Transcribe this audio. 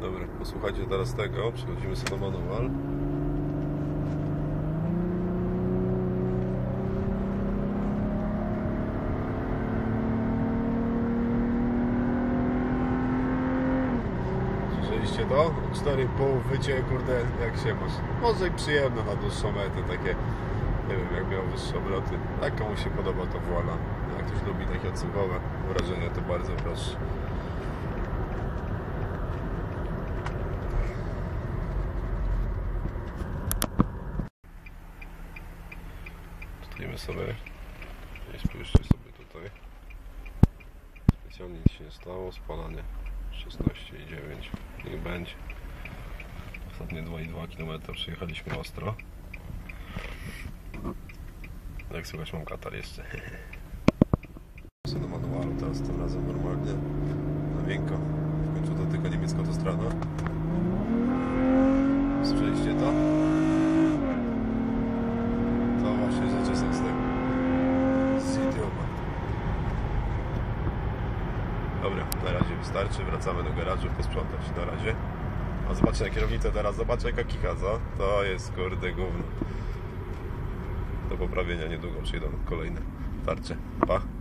Dobra, posłuchajcie teraz tego. Przechodzimy sobie na manual. Słyszeliście to? 4,5 wycie, kurde, jak się masz. Może i przyjemne na dłuższą metę, takie, nie wiem, jak miał wyższe obroty. Jak komuś się podoba, to wola. Jak ktoś lubi takie odsychowe wrażenia, to bardzo proszę. Stoimy sobie, nie spójrzcie sobie tutaj. Specjalnie nic się nie stało, spalanie 16,9 niech będzie. Ostatnie 2,2 km przejechaliśmy ostro. Jak słychać mam katar jeszcze. do manualu teraz tym razem normalnie. Na miękko. W końcu to tylko niemiecka autostrada. Słyszeliście to? To właśnie rzeczy są z tego. Z idioma. Dobra, na razie wystarczy. Wracamy do garażu posprzątać. Na razie. A zobaczcie na kierownicę teraz. Zobaczcie jaka kicha, co? To jest kurde gówno. Do poprawienia niedługo przyjdą kolejne tarcze. Pa!